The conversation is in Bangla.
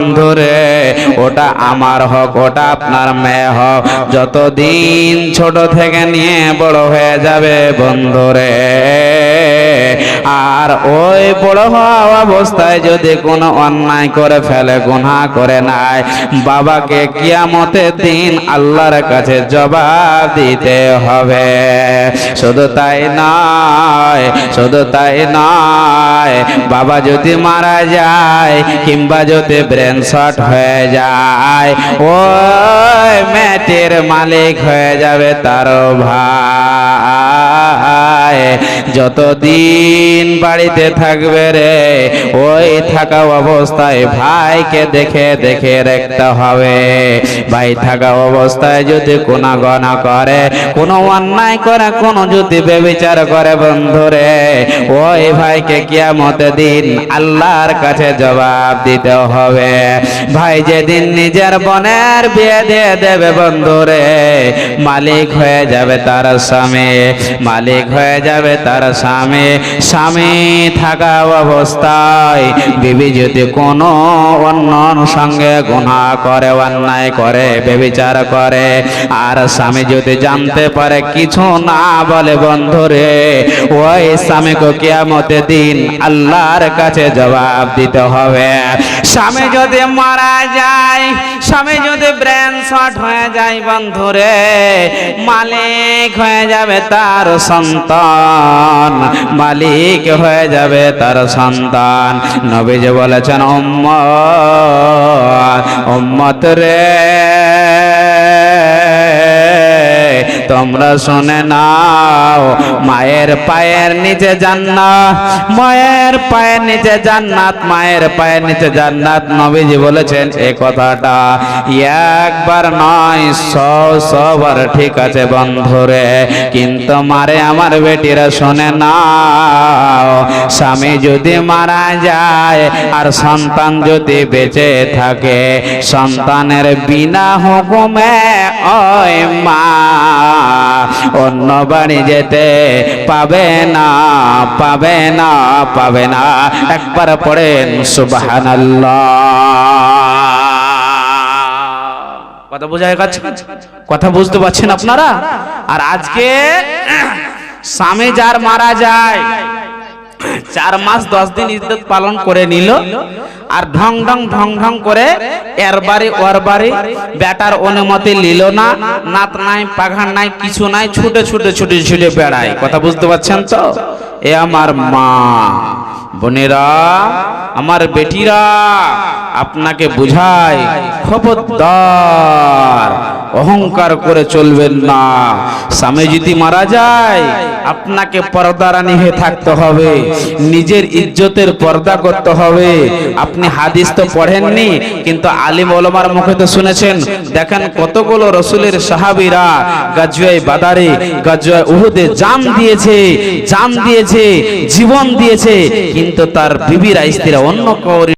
বন্ধুরে, ওটা আমার হোক, ওটা আপনার মেয়ে হোক। যতদিন ছোট থেকে নিয়ে বড় হয়ে যাবে বন্ধুরে। আর ওই বড় হওয়া অবস্থায় যদি কোনো অন্যায় করে ফেলে, গুনাহ করে নাই বাবাকে কিয়ামতের দিন আল্লাহর কাছে জবাব দিতে হবে। শুধু তাই নয়, শুধু তাই নয়, বাবা যদি মারা যায় কিংবা যদি ব্রেন শট হয়ে যায়, ওই মেয়েটির মালিক হয়ে যাবে তার ভাই। যতদিন বাড়িতে থাকবে রে, ওই থাকা অবস্থায় ভাইকে দেখে দেখে রাখতে হবে। ভাই থাকা অবস্থায় যদি কোনা গনা করে, কোনো অন্যায় করে, কোনো যদি বেবিচার করে বন্ধুরে, ওই ভাইকে কিয়ামতে দিন আল্লাহর কাছে জবাব দিতে হবে। ভাই যেদিন নিজের বোনের বিয়ে দিয়ে দেবে বন্ধুরে, মালিক হয়ে যাবে তার স্বামী, মালিক হয়ে যাবে তার স্বামী স্বামী থাকা অবস্থায় বিবি যদি কোনো অন্য সঙ্গে গুণা করে, অন্যায় করে বেবিচার করে, আর স্বামী যদি জানতে পারে কিছু না বলে বন্ধুরে ওই স্বামীকে কিয়ামতে দিন আল্লাহর কাছে জবাব দিতে হবে। স্বামী যদি মারা যায় স্বামী যদি ব্রেন শট হয়ে যায় বন্ধুরে, মালিক হয়ে যাবে তার সন্তান, মালিক হয়ে যাবে তার সন্তান। নবীজ বলেছেন, উম্মত উম্মত রে তোমরা শুনে নাও, মায়ের পায়ের নিচে জান্নাত, মায়ের পায়ের নিচে জান্নাত, মায়ের পায়ের নিচে জান্নাত, নবীজি বলেছেন এই কথাটা একবার নয়, সব সবার ঠিক আছে বন্ধুরে। কিন্তু মারে আমার বেটিরা শুনে নাও, স্বামী যদি মারা যায় আর সন্তান যদি বেঁচে থাকে, সন্তানের বিনা হুকুমে ওই মা অন্য বাড়ি যেতে পাবে না পাবে না পাবে না। একবার পড়েন সুবাহান কথা বোঝা গেছে কথা বুঝতে পারছেন আপনারা? আর আজকে স্বামী যার মারা যায় চার মাস দশ দিন ইজ্জত পালন করে নিল আর ঢং ঢং ঢং ঢং করে এর বাড়ি ওর বাড়ি বেটার অনুমতি নিল না, নাত নাই পাঘার নাই, কিছু নাই, ছুটে ছুটে ছুটে ছুটে বেড়ায়। কথা বুঝতে পারছেন তো? এ আমার মা। বোনেরা, আমার বেটিরা, আপনাকে বুঝায়, খবরদার। অহংকার করে চলবেন না। স্বামী যদি মারা যায়, আপনাকে পর্দা পর্দারানি হয়ে থাকতে হবে, নিজের ইজ্জতের পর্দা করতে হবে। আপনি হাদিস তো পড়েননি, কিন্তু আলিম ওলমার মুখে তো শুনেছেন, দেখেন কতগুলো রসুলের সাহাবিরা গাজুয়াই বাদারে গাজুয়াই উহুদে জাম দিয়েছে জাম দিয়েছে, জীবন দিয়েছে, কিন্তু তার বিবিরা স্ত্রীরা অন্য কাউরি